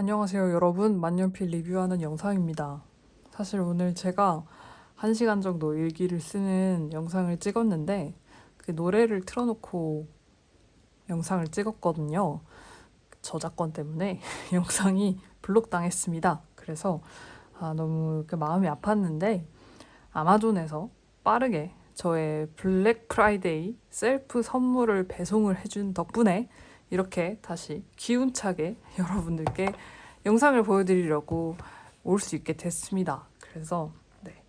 안녕하세요 여러분. 만년필 리뷰하는 영상입니다. 사실 오늘 제가 1시간 정도 일기를 쓰는 영상을 찍었는데 그 노래를 틀어놓고 영상을 찍었거든요. 저작권 때문에 영상이 블록당했습니다. 그래서 아, 너무 이렇게 마음이 아팠는데 아마존에서 빠르게 저의 블랙 프라이데이 셀프 선물을 배송을 해준 덕분에 이렇게 다시 기운차게 여러분들께 영상을 보여드리려고 올 수 있게 됐습니다. 그래서 네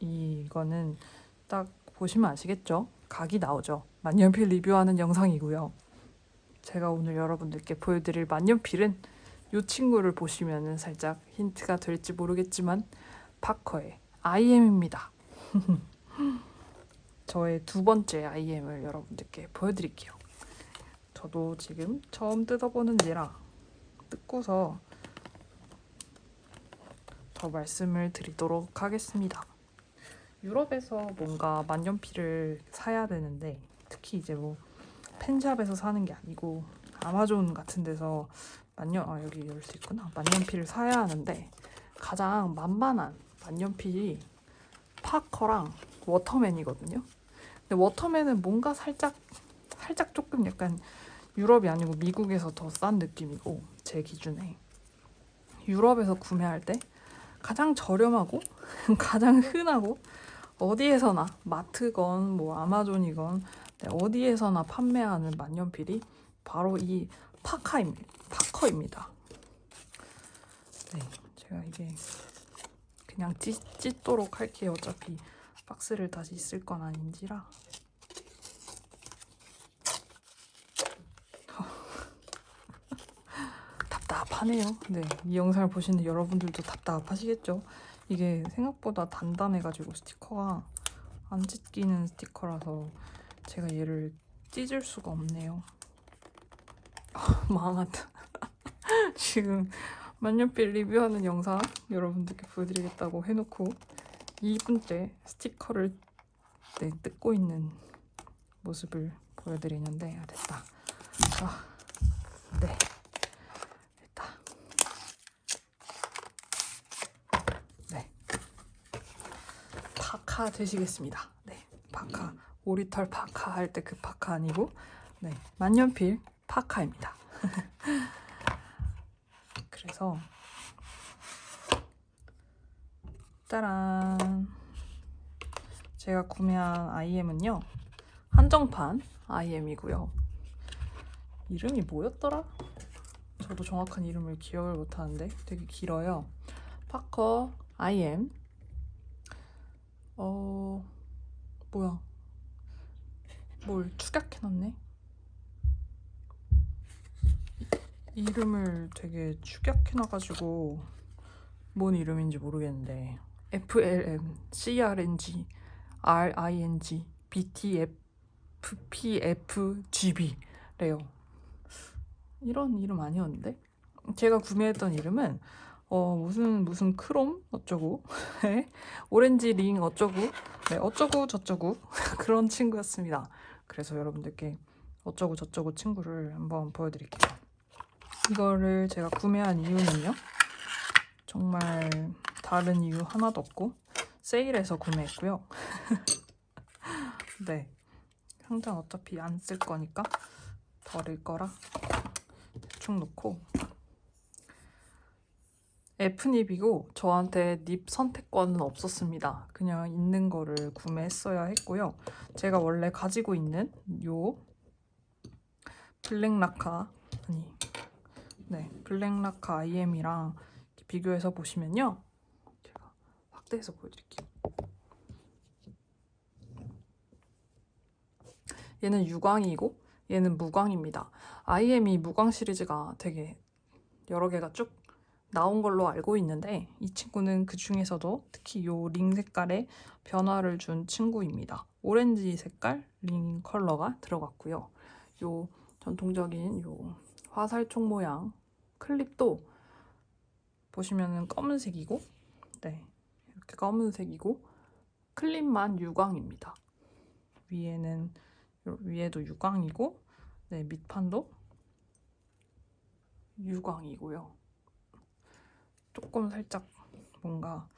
이거는 딱 보시면 아시겠죠? 각이 나오죠. 만년필 리뷰하는 영상이고요. 제가 오늘 여러분들께 보여드릴 만년필은 이 친구를 보시면은 살짝 힌트가 될지 모르겠지만 파커의 IM입니다. 저의 두 번째 IM을 여러분들께 보여드릴게요. 저도 지금 처음 뜯어보는지라 뜯고서 더 말씀을 드리도록 하겠습니다. 유럽에서 뭔가 만년필을 사야 되는데 특히 이제 뭐 펜샵에서 사는 게 아니고 아마존 같은 데서 만년 아 여기 열 수 있구나 만년필을 사야 하는데 가장 만만한 만년필이 파커랑 워터맨이거든요. 근데 워터맨은 뭔가 살짝 살짝 조금 약간 유럽이 아니고 미국에서 더 싼 느낌이고 제 기준에 유럽에서 구매할 때 가장 저렴하고 가장 흔하고 어디에서나 마트건 뭐 아마존이건 네, 어디에서나 판매하는 만년필이 바로 이 파카임, 파커입니다. 네, 제가 이게 그냥 찢, 찢도록 할게요. 어차피 박스를 다시 쓸 건 아닌지라. 답답하네요. 네, 이 영상을 보시는 여러분들도 답답하시겠죠? 이게 생각보다 단단해가지고 스티커가 안 찢기는 스티커라서 제가 얘를 찢을 수가 없네요. 망하다. 지금 만년필 리뷰하는 영상 여러분들께 보여드리겠다고 해놓고 2분째 스티커를 네, 뜯고 있는 모습을 보여드리는데 아, 됐다. 아, 네. 됐다. 네. 파카 되시겠습니다. 네. 파카. 오리털 파카 할 때 그 파카 아니고 네. 만년필 파카입니다. 그래서 짜란 제가 구매한 IM은요 한정판 IM이고요 이름이 뭐였더라? 저도 정확한 이름을 기억을 못하는데 되게 길어요 파커 IM 어 뭐야 뭘 축약해놨네 이름을 되게 축약해놔가지고 뭔 이름인지 모르겠는데 FLM, CRNG, RING, BTF, PFGB래요. 이런 이름 아니었는데? 제가 구매했던 이름은 어 무슨 무슨 크롬 어쩌고 오렌지 링 어쩌고 네 어쩌고 저쩌고 그런 친구였습니다. 그래서 여러분들께 어쩌고 저쩌고 친구를 한번 보여드릴게요. 이거를 제가 구매한 이유는요. 정말 다른 이유 하나도 없고 세일해서 구매했고요. 네. 상장 어차피 안 쓸 거니까 버릴 거라 대충 놓고 F닙이고 저한테 닙 선택권은 없었습니다. 그냥 있는 거를 구매했어야 했고요. 제가 원래 가지고 있는 요 블랙라카 아니 네 블랙라카 IM이랑 비교해서 보시면요. 제가 확대해서 보여드릴게요. 얘는 유광이고 얘는 무광입니다. IM이 무광 시리즈가 되게 여러 개가 쭉 나온 걸로 알고 있는데 이 친구는 그 중에서도 특히 요링 색깔에 변화를 준 친구입니다. 오렌지 색깔 링 컬러가 들어갔고요. 요 전통적인 요 화살촉 모양 클립도 보시면은 검은색이고 네 이렇게 검은색이고 클립만 유광입니다. 위에는 위에도 유광이고 네 밑판도 유광이고요. 조금 살짝 뭔가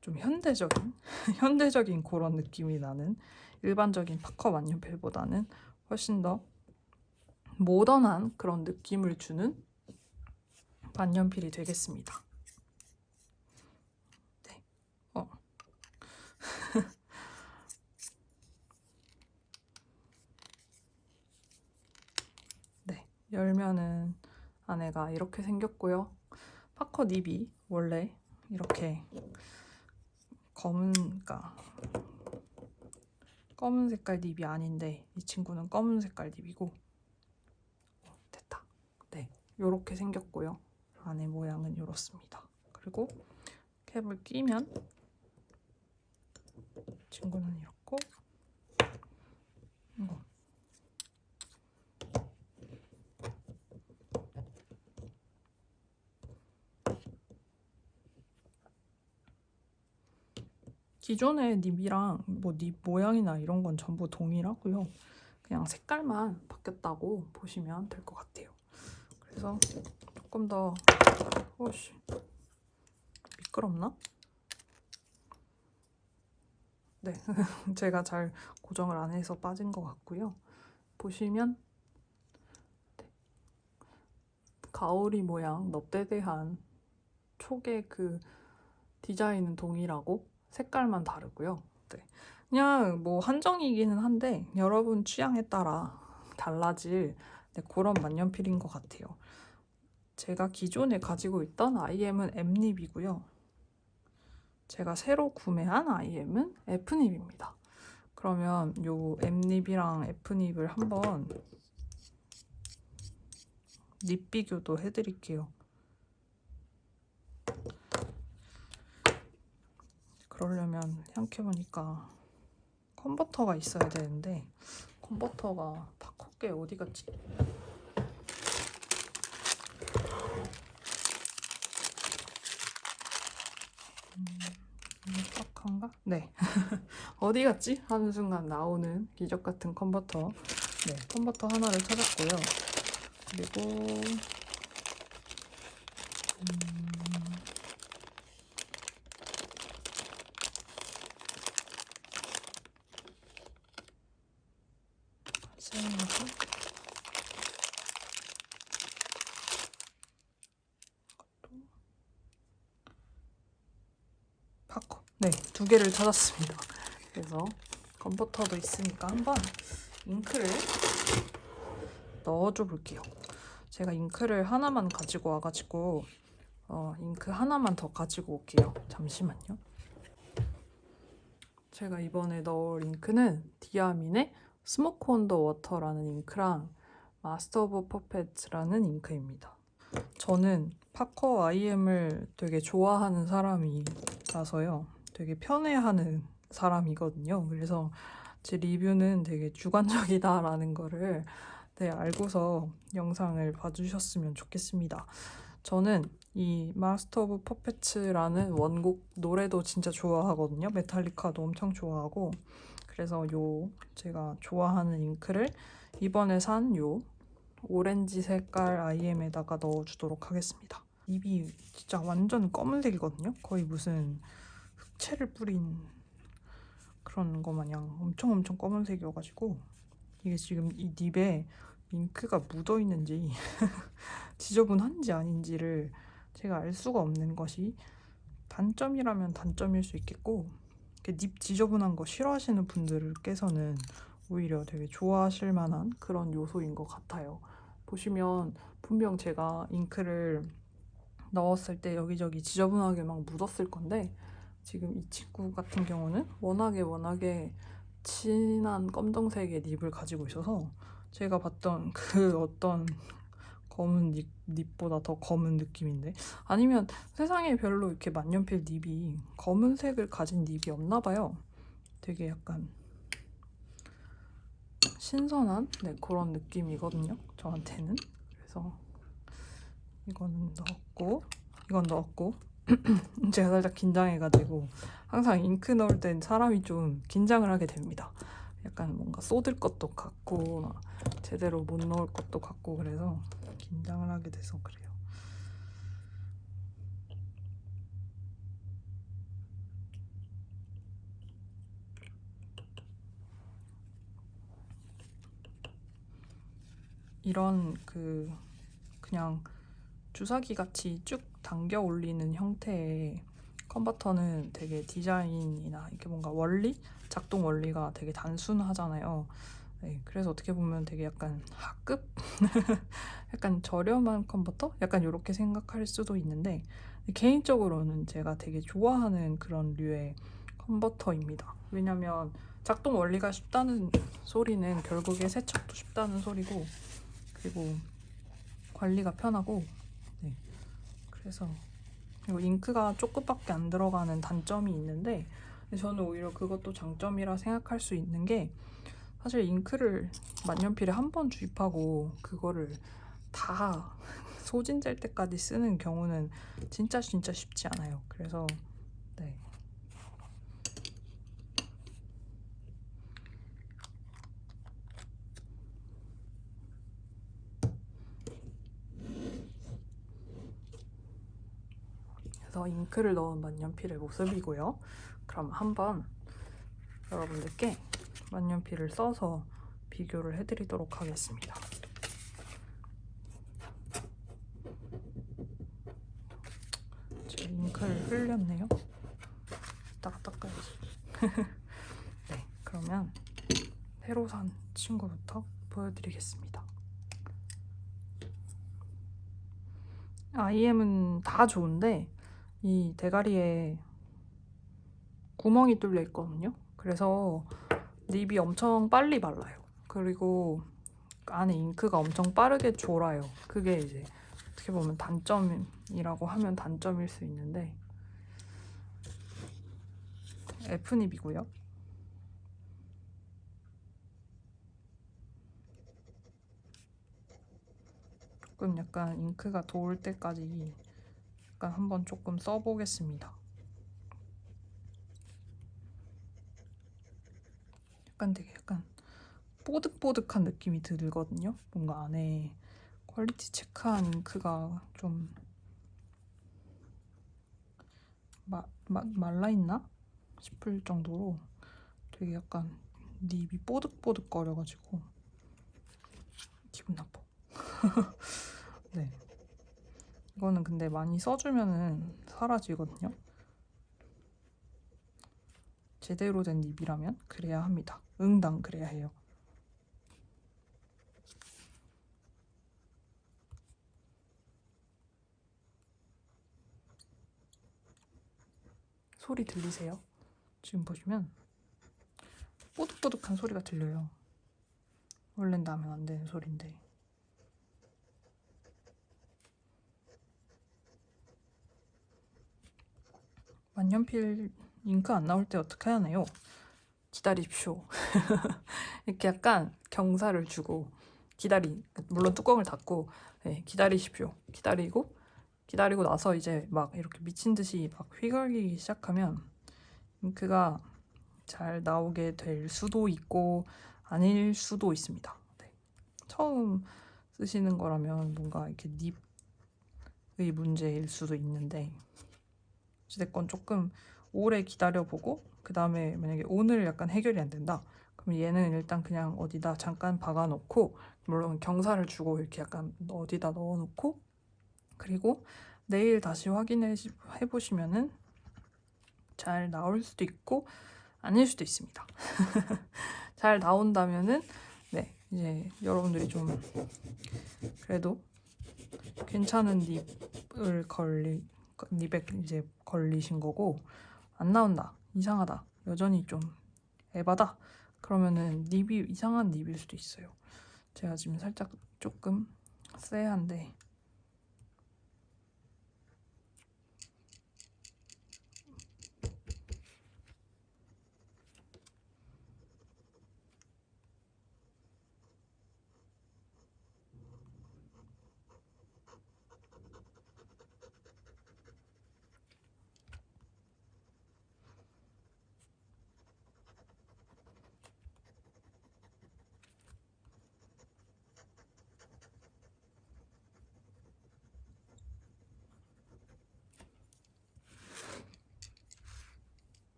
좀 현대적인 현대적인 그런 느낌이 나는 일반적인 파커 만년필보다는 훨씬 더 모던한 그런 느낌을 주는 만년필이 되겠습니다. 네. 어. 네. 열면은 안에가 이렇게 생겼고요. 파커 닙이 원래 이렇게 검은, 그러니까 검은 색깔 닙이 아닌데 이 친구는 검은 색깔 닙이고 어, 됐다. 네, 요렇게 생겼고요. 안에 모양은 이렇습니다. 그리고 캡을 끼면 친구는 이렇고 이거 기존의 닙이랑 뭐 닙 모양이나 이런 건 전부 동일하고요. 그냥 색깔만 바뀌었다고 보시면 될 것 같아요. 그래서 조금 더 오씨 미끄럽나? 네, 제가 잘 고정을 안 해서 빠진 것 같고요. 보시면 네. 가오리 모양 넙대대한 촉의 그 디자인은 동일하고 색깔만 다르고요. 네. 그냥 뭐 한정이기는 한데 여러분 취향에 따라 달라질 네, 그런 만년필인 것 같아요. 제가 기존에 가지고 있던 IM은 M립이고요. 제가 새로 구매한 IM은 F립입니다. 그러면 요 M립이랑 F립을 한번 립 비교도 해드릴게요. 그러려면 생각해보니까 컨버터가 있어야 되는데 컨버터가 바꿀게 어디 갔지? 음, 딱한가? 네. 어디 갔지? 하는 순간 나오는 기적 같은 컨버터. 네, 컨버터 하나를 찾았고요. 그리고 음, 세우고 파커. 네, 두 개를 찾았습니다. 그래서 컨버터도 있으니까 한번 잉크를 넣어줘 볼게요. 제가 잉크를 하나만 가지고 와가지고 어, 잉크 하나만 더 가지고 올게요. 잠시만요. 제가 이번에 넣을 잉크는 디아민의 스모크 온 더 워터라는 잉크랑 마스터 오브 퍼펫라는 잉크입니다. 저는 파커 IM을 되게 좋아하는 사람이라서요. 되게 편애하는 사람이거든요. 그래서 제 리뷰는 되게 주관적이다라는 거를 네, 알고서 영상을 봐주셨으면 좋겠습니다. 저는 이 마스터 오브 퍼펫츠라는 원곡 노래도 진짜 좋아하거든요. 메탈리카도 엄청 좋아하고 그래서 요 제가 좋아하는 잉크를 이번에 산 요 오렌지 색깔 IM에다가 넣어주도록 하겠습니다. 입이 진짜 완전 검은색이거든요. 거의 무슨 흑채를 뿌린 그런 거 마냥 엄청 엄청 검은색이어가지고 이게 지금 이 닙에 잉크가 묻어 있는지 지저분한지 아닌지를 제가 알 수가 없는 것이 단점이라면 단점일 수 있겠고 닙 지저분한 거 싫어하시는 분들께서는 오히려 되게 좋아하실 만한 그런 요소인 것 같아요. 보시면 분명 제가 잉크를 넣었을 때 여기저기 지저분하게 막 묻었을 건데 지금 이 친구 같은 경우는 워낙에 워낙에 진한 검정색의 닙을 가지고 있어서 제가 봤던 그 어떤 검은 닙, 닙보다 더 검은 느낌인데 아니면 세상에 별로 이렇게 만년필 닙이 검은색을 가진 닙이 없나 봐요. 되게 약간 신선한 네, 그런 느낌이거든요. 저한테는. 그래서 이거는 넣었고 이건 넣었고 제가 살짝 긴장해가지고 항상 잉크 넣을 땐 사람이 좀 긴장을 하게 됩니다. 약간 뭔가 쏟을 것도 같고 제대로 못 넣을 것도 같고 그래서 긴장을 하게 돼서 그래요. 이런 그 그냥 주사기 같이 쭉 당겨 올리는 형태의 컨버터는 되게 디자인이나 이렇게 뭔가 원리, 작동 원리가 되게 단순하잖아요. 네, 그래서 어떻게 보면 되게 약간 하급, 약간 저렴한 컨버터, 약간 이렇게 생각할 수도 있는데 개인적으로는 제가 되게 좋아하는 그런 류의 컨버터입니다. 왜냐면 작동 원리가 쉽다는 소리는 결국에 세척도 쉽다는 소리고 그리고 관리가 편하고 네. 그래서 그리고 잉크가 조금밖에 안 들어가는 단점이 있는데 저는 오히려 그것도 장점이라 생각할 수 있는 게 사실 잉크를 만년필에 한 번 주입하고 그거를 다 소진될 때까지 쓰는 경우는 진짜 진짜 쉽지 않아요. 그래서 네. 그래서 잉크를 넣은 만년필의 모습이고요. 그럼 한번 여러분들께 만년필을 써서 비교를 해드리도록 하겠습니다. 제 잉크를 흘렸네요. 이따가 닦아야지. 네, 그러면 새로 산 친구부터 보여드리겠습니다. IM은 다 좋은데 이 대가리에 구멍이 뚫려 있거든요. 그래서 립이 엄청 빨리 발라요. 그리고 안에 잉크가 엄청 빠르게 졸아요. 그게 이제 어떻게 보면 단점이라고 하면 단점일 수 있는데 F닙이고요. 조금 약간 잉크가 도울 때까지 약간 한번 조금 써보겠습니다. 약간 되게 약간 뽀득뽀득한 느낌이 들거든요. 뭔가 안에 퀄리티 체크한 잉크가 좀 마, 마, 말라있나? 싶을 정도로 되게 약간 립이 뽀득뽀득거려가지고 기분 나빠. 네. 이거는 근데 많이 써주면은 사라지거든요. 제대로 된 립이라면 그래야 합니다. 응당 그래야 해요. 소리 들리세요? 지금 보시면 뽀득뽀득한 소리가 들려요. 원래는 나면 안 되는 소리인데. 만년필 잉크 안 나올 때 어떻게 하나요? 기다리십시오. 이렇게 약간 경사를 주고 기다리 물론 뚜껑을 닫고 네, 기다리십시오. 기다리고 기다리고 나서 이제 막 이렇게 미친 듯이 막 휘갈기기 시작하면 잉크가 잘 나오게 될 수도 있고 아닐 수도 있습니다. 네. 처음 쓰시는 거라면 뭔가 이렇게 닙의 문제일 수도 있는데 어찌됐건 조금 오래 기다려보고 그 다음에 만약에 오늘 약간 해결이 안 된다 그럼 얘는 일단 그냥 어디다 잠깐 박아놓고 물론 경사를 주고 이렇게 약간 어디다 넣어놓고 그리고 내일 다시 확인해 보시면은 잘 나올 수도 있고 아닐 수도 있습니다. 잘 나온다면은 네 이제 여러분들이 좀 그래도 괜찮은 립을 걸리 립에 이제 걸리신 거고 안 나온다. 이상하다. 여전히 좀 에바다. 그러면은 립이 이상한 립일 수도 있어요. 제가 지금 살짝 조금 쎄한데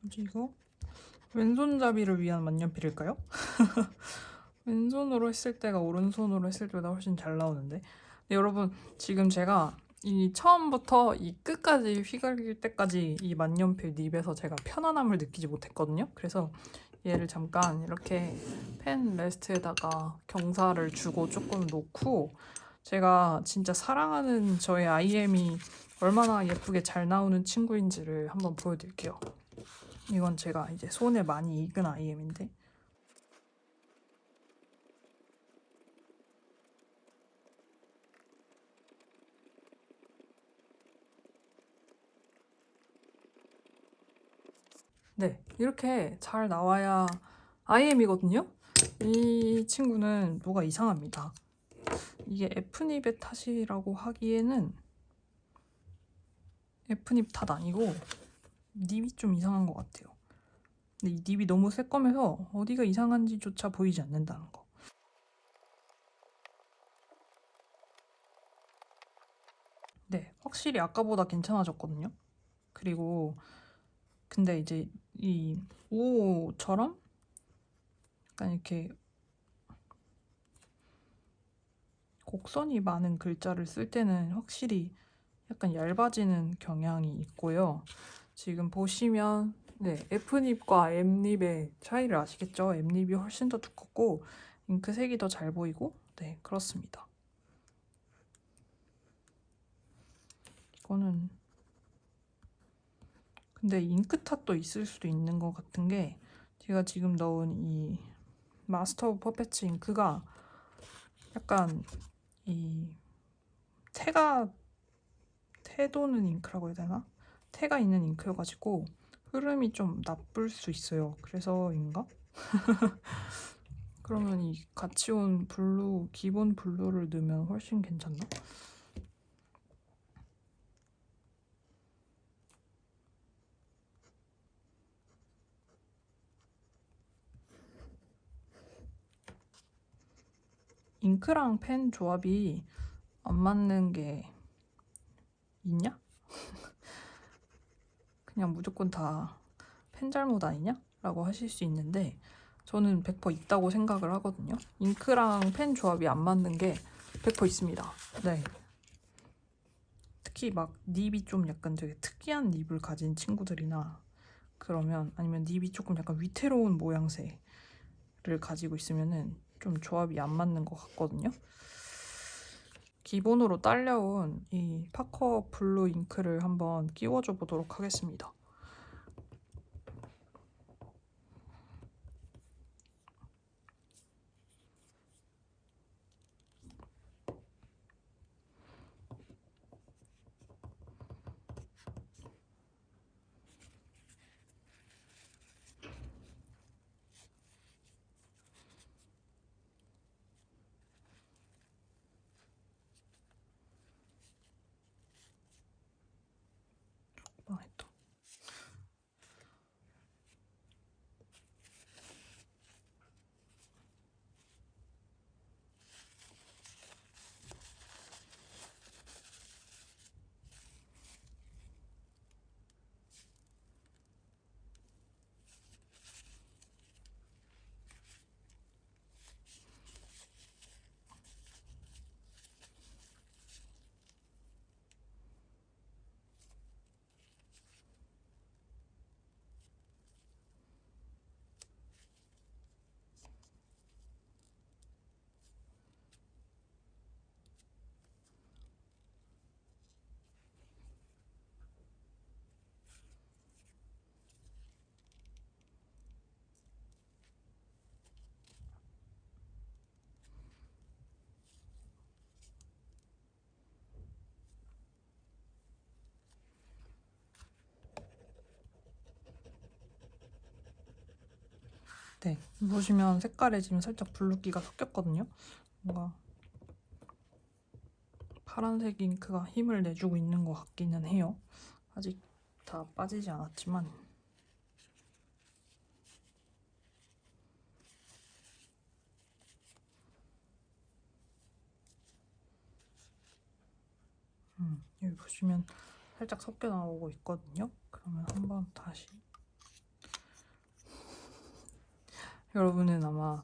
뭐지 이거? 왼손잡이를 위한 만년필일까요? 왼손으로 했을 때가 오른손으로 했을 때보다 훨씬 잘 나오는데 네, 여러분 지금 제가 이 처음부터 이 끝까지 휘갈길 때까지 이 만년필 닙에서 제가 편안함을 느끼지 못했거든요. 그래서 얘를 잠깐 이렇게 펜 레스트에다가 경사를 주고 조금 놓고 제가 진짜 사랑하는 저의 IM이 얼마나 예쁘게 잘 나오는 친구인지를 한번 보여드릴게요. 이건 제가 이제 손에 많이 익은 IM인데 네, 이렇게 잘 나와야 IM이거든요. 이 친구는 뭐가 이상합니다. 이게 F닙의 탓이라고 하기에는 F닙 탓 아니고 닙이 좀 이상한 것 같아요. 근데 이 닙이 너무 새꺼매서 어디가 이상한지조차 보이지 않는다는 거. 네, 확실히 아까보다 괜찮아졌거든요. 그리고 근데 이제 이 5처럼 약간 이렇게 곡선이 많은 글자를 쓸 때는 확실히 약간 얇아지는 경향이 있고요. 지금 보시면 네, F닙과 M닙의 차이를 아시겠죠? M닙이 훨씬 더 두껍고 잉크 색이 더 잘 보이고 네, 그렇습니다. 이거는 근데 잉크 탓도 있을 수도 있는 것 같은 게 제가 지금 넣은 이 마스터 오브 퍼페츠 잉크가 약간 이 태가 태도는 잉크라고 해야 되나? 태가 있는 잉크여가지고 흐름이 좀 나쁠 수 있어요. 그래서인가? 그러면 이 같이 온 블루 기본 블루를 넣으면 훨씬 괜찮나? 잉크랑 펜 조합이 안 맞는 게 있냐? 그냥 무조건 다 펜 잘못 아니냐? 라고 하실 수 있는데 저는 100% 있다고 생각을 하거든요. 잉크랑 펜 조합이 안 맞는 게 100% 있습니다. 네. 특히 막 닙이 좀 약간 되게 특이한 닙을 가진 친구들이나 그러면 아니면 닙이 조금 약간 위태로운 모양새를 가지고 있으면은 좀 조합이 안 맞는 것 같거든요. 기본으로 딸려온 이 파커 블루 잉크를 한번 끼워줘 보도록 하겠습니다. 네, 보시면 색깔에 지금 살짝 블루기가 섞였거든요. 뭔가 파란색 잉크가 힘을 내주고 있는 것 같기는 해요. 아직 다 빠지지 않았지만 음, 여기 보시면 살짝 섞여 나오고 있거든요. 그러면 한번 다시 여러분은 아마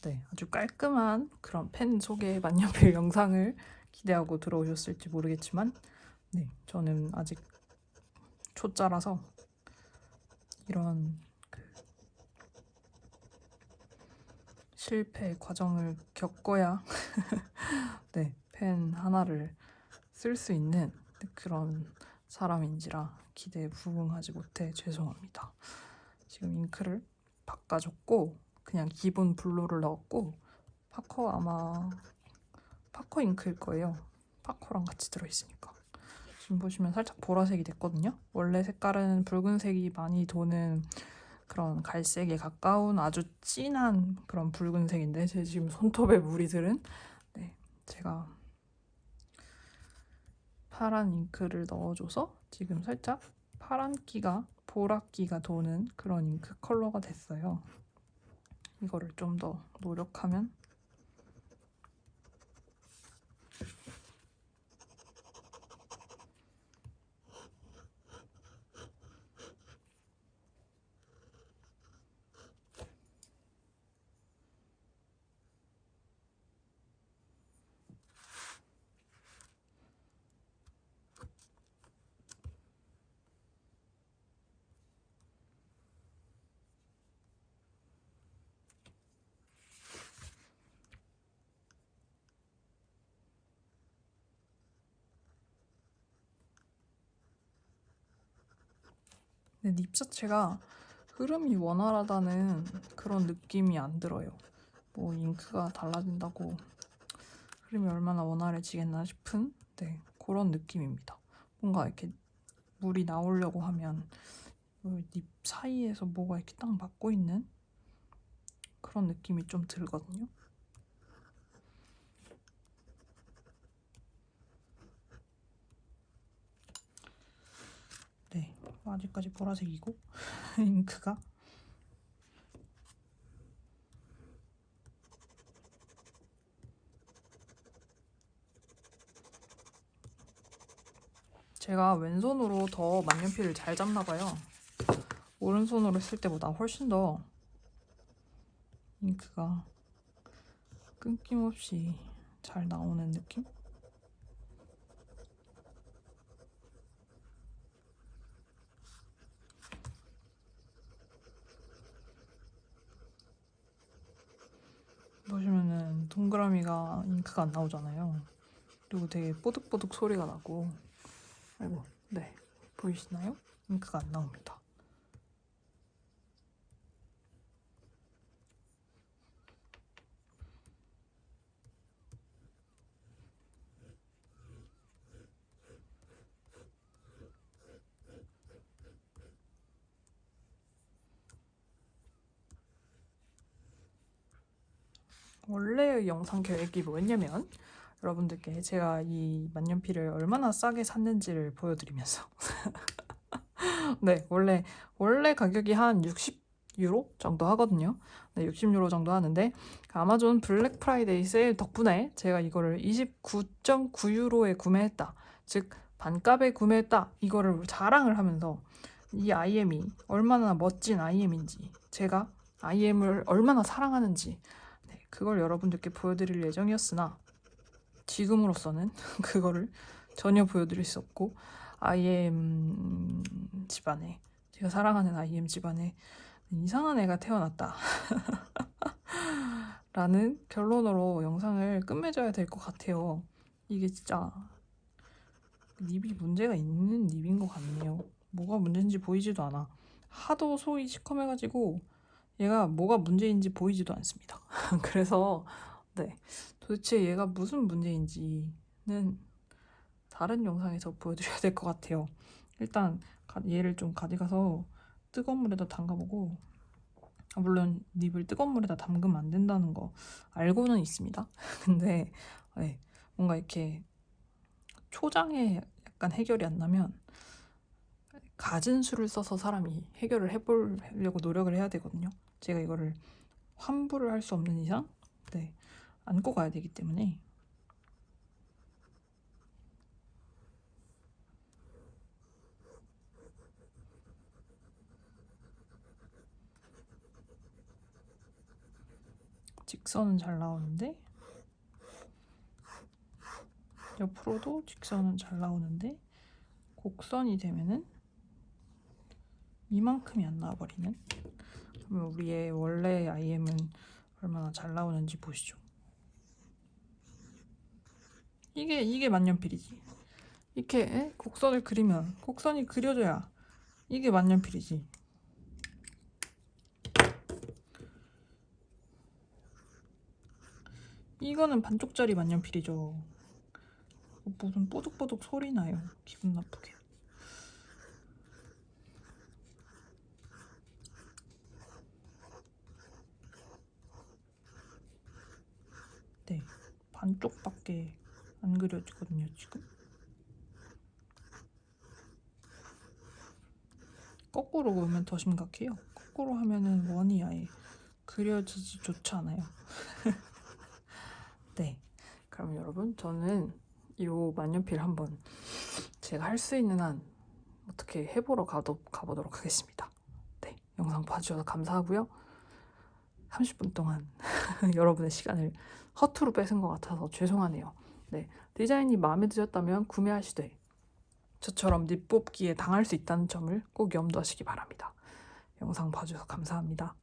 네, 아주 깔끔한 그런 펜 소개 만년필 영상을 기대하고 들어오셨을지 모르겠지만 네, 저는 아직 초짜라서 이런 그 실패 과정을 겪어야 네, 펜 하나를 쓸 수 있는 그런 사람인지라 기대에 부응하지 못해 죄송합니다. 지금 잉크를 바꿔줬고 그냥 기본 블루를 넣었고 파커 아마 파커 잉크일 거예요. 파커랑 같이 들어있으니까. 지금 보시면 살짝 보라색이 됐거든요. 원래 색깔은 붉은색이 많이 도는 그런 갈색에 가까운 아주 진한 그런 붉은색인데 제 지금 손톱에 물이 들은 네, 제가 파란 잉크를 넣어줘서 지금 살짝 파란 기가 보랏기가 도는 그런 잉크 컬러가 됐어요. 이거를 좀 더 노력하면 근데 립 자체가 흐름이 원활하다는 그런 느낌이 안 들어요. 뭐 잉크가 달라진다고 흐름이 얼마나 원활해지겠나 싶은 네, 그런 느낌입니다. 뭔가 이렇게 물이 나오려고 하면 그립 사이에서 뭐가 이렇게 딱 막고 있는 그런 느낌이 좀 들거든요. 네, 아직까지 보라색이고 잉크가 제가 왼손으로 더 만년필을 잘 잡나 봐요. 오른손으로 했을 때보다 훨씬 더 잉크가 끊김없이 잘 나오는 느낌? 보시면은 동그라미가 잉크가 안 나오잖아요. 그리고 되게 뽀득뽀득 소리가 나고 아이고 네 보이시나요? 잉크가 안 나옵니다. 원래 영상 계획이 뭐였냐면 여러분들께 제가 이 만년필을 얼마나 싸게 샀는지를 보여드리면서. 네 원래 원래 가격이 한 60유로 정도 하거든요. 네 60유로 정도 하는데 아마존 블랙 프라이데이 세일 덕분에 제가 이거를 29.9유로에 구매했다. 즉 반값에 구매했다. 이거를 자랑을 하면서 이 IM이 얼마나 멋진 IM인지 제가 IM을 얼마나 사랑하는지 네, 그걸 여러분들께 보여드릴 예정이었으나 지금으로서는 그거를 전혀 보여드릴 수 없고 IM 집안에 제가 사랑하는 IM 집안에 이상한 애가 태어났다. 라는 결론으로 영상을 끝맺어야 될 것 같아요. 이게 진짜 립이 문제가 있는 립인 것 같네요. 뭐가 문제인지 보이지도 않아. 하도 소위 시커매가지고 얘가 뭐가 문제인지 보이지도 않습니다 그래서 네 도대체 얘가 무슨 문제인지는 다른 영상에서 보여드려야 될 것 같아요. 일단 얘를 좀 가져가서 뜨거운 물에다 담가보고 아, 물론 립을 뜨거운 물에다 담그면 안 된다는 거 알고는 있습니다. 근데 네, 뭔가 이렇게 초장에 약간 해결이 안 나면 갖은 수를 써서 사람이 해결을 해보려고 노력을 해야 되거든요. 제가 이거를 환불을 할 수 없는 이상 네, 안고 가야 되기 때문에. 직선은 잘 나오는데? 옆으로도 직선은 잘 나오는데? 곡선이 되면은 이만큼이 안 나와버리는 그러면 우리의 원래 IM은 얼마나 잘 나오는지 보시죠. 이게 이게 만년필이지. 이렇게 에? 곡선을 그리면 곡선이 그려져야 이게 만년필이지. 이거는 반쪽짜리 만년필이죠. 무슨 뽀득뽀득 소리 나요. 기분 나쁘게 네 반쪽밖에 안 그려지거든요 지금. 거꾸로 그으면 더 심각해요. 거꾸로 하면은 원이 아예 그려지지조차 않아요. 네. 그럼 여러분 저는 이 만년필 한번 제가 할 수 있는 한 어떻게 해보러 가도, 가보도록 하겠습니다. 네. 영상 봐주셔서 감사하고요. 30분 동안 여러분의 시간을 허투루 뺏은 것 같아서 죄송하네요 네 디자인이 마음에 드셨다면 구매하시되 저처럼 립 뽑기에 당할 수 있다는 점을 꼭 염두하시기 바랍니다. 영상 봐주셔서 감사합니다.